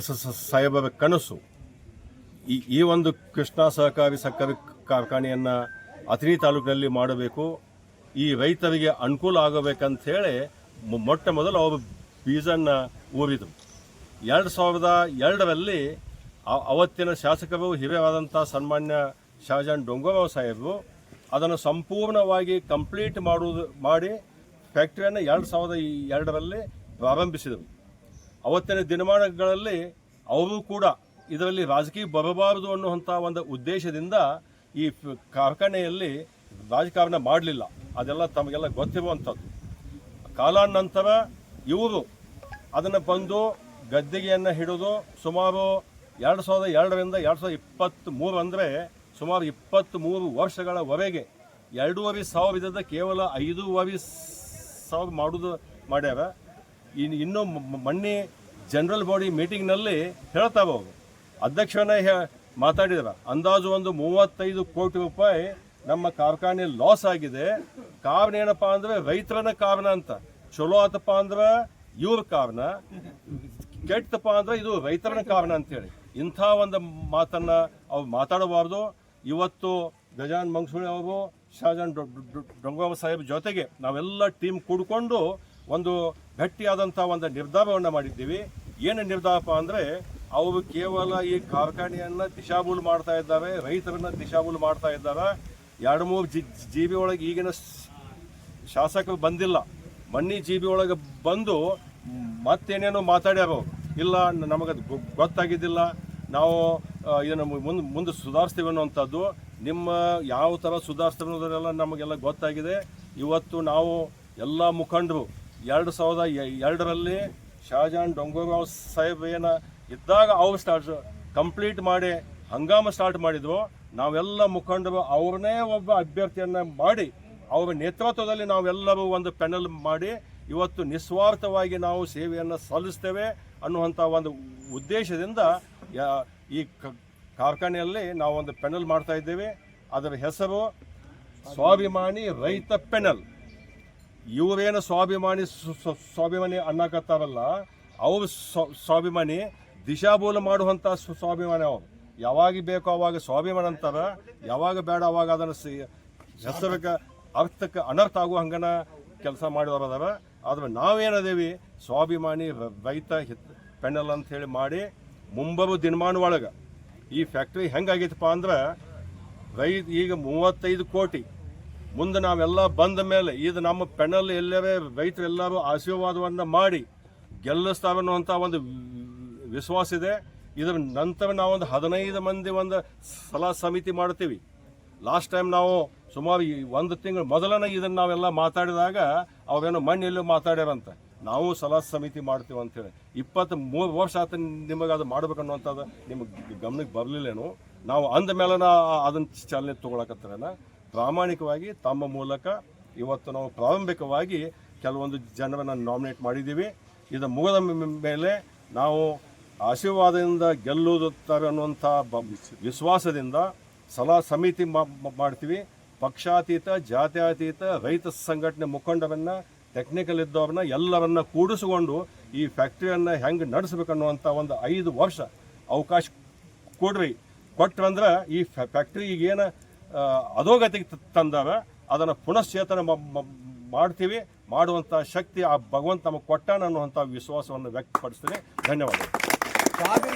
ಸ- ಸಾಹೇಬರ ಕನಸು. ಈ ಈ ಒಂದು ಕೃಷ್ಣ ಸಹಕಾರಿ ಸಕ್ಕರೆ ಕಾರ್ಖಾನೆಯನ್ನು ಅಥಣಿ ತಾಲೂಕಿನಲ್ಲಿ ಮಾಡಬೇಕು. ಈ ರೈತರಿಗೆ ಅನುಕೂಲ ಆಗಬೇಕಂತ ಹೇಳಿ ಮೊಟ್ಟ ಮೊದಲು ಅವರು ಬೀಜನ್ನು ಊರಿದರು. ಎರಡು ಸಾವಿರದ ಎರಡರಲ್ಲಿ ಅವತ್ತಿನ ಶಾಸಕರು ಹಿರಿಯರಾದಂಥ ಸನ್ಮಾನ್ಯ ಶಹಜಾನ್ ಡೊಂಗೋರಾವ್ ಸಾಹೇಬರು ಅದನ್ನು ಸಂಪೂರ್ಣವಾಗಿ ಕಂಪ್ಲೀಟ್ ಮಾಡುವುದು ಮಾಡಿ ಫ್ಯಾಕ್ಟ್ರಿಯನ್ನು ಎರಡು ಸಾವಿರದ ಎರಡರಲ್ಲಿ ಪ್ರಾರಂಭಿಸಿದರು ಅವತ್ತಿನ ದಿನಮಾನಗಳಲ್ಲಿ ಅವರು ಕೂಡ ಇದರಲ್ಲಿ ರಾಜಕೀಯ ಬರಬಾರದು ಅನ್ನುವಂಥ ಒಂದು ಉದ್ದೇಶದಿಂದ ಈ ಕಾರ್ಖಾನೆಯಲ್ಲಿ ರಾಜಕಾರಣ ಮಾಡಲಿಲ್ಲ. ಅದೆಲ್ಲ ತಮಗೆಲ್ಲ ಗೊತ್ತಿರುವಂಥದ್ದು. ಕಾಲಾನಂತರ ಇವರು ಅದನ್ನು ಬಂದು ಗದ್ದಿಗೆಯನ್ನು ಹಿಡಿದು ಸುಮಾರು ಎರಡು ಸಾವಿರದ ಎರಡರಿಂದ ಎರಡು ಸಾವಿರದ ಇಪ್ಪತ್ತ್ ಮೂರು ಅಂದರೆ ಸುಮಾರು ಇಪ್ಪತ್ತ್ಮೂರು ವರ್ಷಗಳವರೆಗೆ ಎರಡೂವರೆ ಸಾವಿರದ ಕೇವಲ ಐದೂವರೆ ಸಾವಿರ ಮಾಡುವುದು ಮಾಡ್ಯಾರ. ಇನ್ನು ಇನ್ನೂ ಮೊನ್ನೆ ಜನರಲ್ ಬಾಡಿ ಮೀಟಿಂಗ್ನಲ್ಲಿ ಹೇಳ್ತಾವ ಅವರು ಅಧ್ಯಕ್ಷನೇ ಹೇ ಮಾತಾಡಿದ್ರ. ಅಂದಾಜು ಒಂದು ಮೂವತ್ತೈದು ಕೋಟಿ ರೂಪಾಯಿ ನಮ್ಮ ಕಾರ್ಖಾನೆ ಲಾಸ್ ಆಗಿದೆ. ಕಾರಣ ಏನಪ್ಪ ಅಂದ್ರೆ ರೈತರನ್ನ ಕಾರಣ ಅಂತ. ಚಲೋ ಆತಪ್ಪ ಅಂದ್ರೆ ಇವ್ರ ಕಾರಣ. ಕೆಟ್ಟಪ್ಪ ಅಂದ್ರೆ ಇದು ರೈತರನ್ನ ಕಾರಣ ಅಂತೇಳಿ ಇಂಥ ಒಂದು ಮಾತನ್ನ ಅವ್ರು ಮಾತಾಡಬಾರ್ದು. ಇವತ್ತು ಗಜಾನ್ ಮಂಗಸೂಳಿ ಅವರು ಶಹಜಾನ್ ಡೊಂಗೋವ ಸಾಹೇಬ್ ಜೊತೆಗೆ ನಾವೆಲ್ಲ ಟೀಮ್ ಕೂಡಿಕೊಂಡು ಒಂದು ಗಟ್ಟಿಯಾದಂಥ ಒಂದು ನಿರ್ಧಾರವನ್ನು ಮಾಡಿದ್ದೀವಿ. ಏನು ನಿರ್ಧಾರಪ್ಪ ಅಂದರೆ, ಅವರು ಕೇವಲ ಈ ಕಾರ್ಖಾನೆಯನ್ನು ದಿಶಾಬೂಲ್ ಮಾಡ್ತಾ ಇದ್ದಾರೆ, ರೈತರನ್ನ ದಿಶಾಬೂಲ್ ಮಾಡ್ತಾ ಇದ್ದಾರೆ? ಎರಡು ಮೂರು ಜಿ ಜಿ ಬಿ ಒಳಗೆ ಈಗಿನ ಶಾಸಕರು ಬಂದಿಲ್ಲ. ಮಣ್ಣಿ ಜಿ ಬಿ ಒಳಗೆ ಬಂದು ಮತ್ತೇನೇನೋ ಮಾತಾಡ್ಯಾರ ಇಲ್ಲ ನಮಗೆ ಗೊತ್ತಾಗಿದ್ದಿಲ್ಲ. ನಾವು ಇದನ್ನು ಮುಂದೆ ಮುಂದೆ ಸುಧಾರಿಸ್ತೀವಿ ಅನ್ನುವಂಥದ್ದು. ನಿಮ್ಮ ಯಾವ ಥರ ಸುಧಾರಿಸ್ತೀವಿ ಅನ್ನೋದನ್ನೆಲ್ಲ ನಮಗೆಲ್ಲ ಗೊತ್ತಾಗಿದೆ. ಇವತ್ತು ನಾವು ಎಲ್ಲ ಮುಖಂಡರು ಎರಡು ಸಾವಿರದ ಎರಡರಲ್ಲಿ ಶಹಜಾನ್ ಡೊಂಗೋರಾವ್ ಸಾಹೇಬ್ ಏನ ಇದ್ದಾಗ ಅವ್ರು ಸ್ಟಾರ್ಟ್ ಕಂಪ್ಲೀಟ್ ಮಾಡಿ ಹಂಗಾಮ ಸ್ಟಾರ್ಟ್ ಮಾಡಿದ್ರು ನಾವೆಲ್ಲ ಮುಖಂಡರು ಅವ್ರನ್ನೇ ಒಬ್ಬ ಅಭ್ಯರ್ಥಿಯನ್ನ ಮಾಡಿ ಅವರ ನೇತೃತ್ವದಲ್ಲಿ ನಾವೆಲ್ಲರೂ ಒಂದು ಪೆನಲ್ ಮಾಡಿ ಇವತ್ತು ನಿಸ್ವಾರ್ಥವಾಗಿ ನಾವು ಸೇವೆಯನ್ನು ಸಲ್ಲಿಸ್ತೇವೆ ಅನ್ನುವಂಥ ಒಂದು ಉದ್ದೇಶದಿಂದ ಈ ಕಾರ್ಖಾನೆಯಲ್ಲಿ ನಾವು ಒಂದು ಪೆನಲ್ ಮಾಡ್ತಾ ಇದ್ದೇವೆ. ಅದರ ಹೆಸರು ಸ್ವಾಭಿಮಾನಿ ರೈತ ಪೆನಲ್ ಇವರೇನು ಸ್ವಾಭಿಮಾನಿ ಸ್ವ- ಸ್ವ- ಸ್ವಾಭಿಮಾನಿ ಅನ್ನಕತ್ತಾರಲ್ಲ, ಅವ್ರು ಸ್ವಾಭಿಮಾನಿ ದಿಶಾಬೂಲ ಮಾಡುವಂಥ ಸ್ವಾಭಿಮಾನಿ ಅವರು. ಯಾವಾಗ ಬೇಕೋ ಅವಾಗ ಸ್ವಾಭಿಮಾನ ಅಂತಾರ, ಯಾವಾಗ ಬೇಡ ಅವಾಗ ಅದನ್ನು ಸಿ- ಹೆಸರಕ್ಕೆ, ಅರ್ಥಕ್ಕೆ ಅನರ್ಥ ಆಗುವ ಹಂಗನ ಕೆಲಸ ಮಾಡಿದವರು ಅದಾರ. ಆದ್ರೆ ನಾವೇನದೇವಿ, ಸ್ವಾಭಿಮಾನಿ ರೈತ ಹಿತ್ ಪೆನಲ್ ಅಂತ ಹೇಳಿ ಮಾಡಿ ಮುಂಬರುವ ದಿನಮಾನ ಒಳಗೆ ಈ ಫ್ಯಾಕ್ಟ್ರಿ ಹೆಂಗಾಗೈತಪ್ಪ ಅಂದ್ರೆ ರೈ ಈಗ ಮೂವತ್ತೈದು ಕೋಟಿ ಮುಂದೆ ನಾವೆಲ್ಲ ಬಂದ ಮೇಲೆ ಇದು ನಮ್ಮ ಪೆನಲ್ ರೈತರು ರೈತರೆಲ್ಲರೂ ಆಶೀರ್ವಾದವನ್ನು ಮಾಡಿ ಗೆಲ್ಲಿಸ್ತಾವೆ ಅನ್ನುವಂಥ ಒಂದು ವಿಶ್ವಾಸ ಇದೆ. ಇದರ ನಂತರ ನಾವೊಂದು ಹದಿನೈದು ಮಂದಿ ಒಂದು ಸಲಹಾ ಸಮಿತಿ ಮಾಡ್ತೀವಿ. ಲಾಸ್ಟ್ ಟೈಮ್ ನಾವು ಸುಮಾರು ಒಂದು ತಿಂಗಳು ಮೊದಲನೇ ಇದನ್ನು ನಾವೆಲ್ಲ ಮಾತಾಡಿದಾಗ ಅವರೇನು ಮಣ್ಣೆಲ್ಲೂ ಮಾತಾಡ್ಯಾರಂತ. ನಾವು ಸಲಹಾ ಸಮಿತಿ ಮಾಡ್ತೀವಿ ಅಂತೇಳಿ. ಇಪ್ಪತ್ತು ಮೂರು ವರ್ಷ ಆತ ನಿಮಗೆ ಅದು ಮಾಡ್ಬೇಕನ್ನುವಂಥದ್ದು ನಿಮಗೆ ಗಮನಕ್ಕೆ ಬರಲಿಲ್ಲೇನು. ನಾವು ಅಂದ ಮೇಲೆ ಅದನ್ನು ಚಾಲನೆ ತೊಗೊಳಕತ್ತಾರನ? ಪ್ರಾಮಾಣಿಕವಾಗಿ ತಮ್ಮ ಮೂಲಕ ಇವತ್ತು ನಾವು ಪ್ರಾರಂಭಿಕವಾಗಿ ಕೆಲವೊಂದು ಜನರನ್ನು ನಾಮಿನೇಟ್ ಮಾಡಿದ್ದೀವಿ. ಇದು ಮುಗದ ಮೇಲೆ ನಾವು ಆಶೀರ್ವಾದದಿಂದ ಗೆಲ್ಲುತ್ತಾರೆ ಅನ್ನುವಂಥ ವಿಶ್ವಾಸದಿಂದ ಸಲಹಾ ಸಮಿತಿ ಮಾಡ್ತೀವಿ. ಪಕ್ಷಾತೀತ, ಜಾತ್ಯಾತೀತ, ರೈತ ಸಂಘಟನೆ ಮುಖಂಡರನ್ನು ಟೆಕ್ನಿಕಲ್ ಇದ್ದವ್ರನ್ನ ಎಲ್ಲರನ್ನ ಕೂಡಿಸಿಕೊಂಡು ಈ ಫ್ಯಾಕ್ಟ್ರಿಯನ್ನು ಹೆಂಗೆ ನಡೆಸಬೇಕನ್ನುವಂಥ ಒಂದು ಐದು ವರ್ಷ ಅವಕಾಶ ಕೊಡ್ರಿ. ಕೊಟ್ರಂದ್ರೆ ಈ ಫ್ಯಾಕ್ಟ್ರಿ ಈಗೇನು ಅಧೋಗತಿಗೆ ತಂದಾಗ ಅದನ್ನು ಪುನಶ್ಚೇತನ ಮಾಡ್ತೀವಿ. ಮಾಡುವಂಥ ಶಕ್ತಿ ಆ ಭಗವಂತ ನಮಗೆ ಕೊಟ್ಟಾನ ಅನ್ನುವಂಥ ವಿಶ್ವಾಸವನ್ನು ವ್ಯಕ್ತಪಡಿಸ್ತೀನಿ. ಧನ್ಯವಾದಗಳು.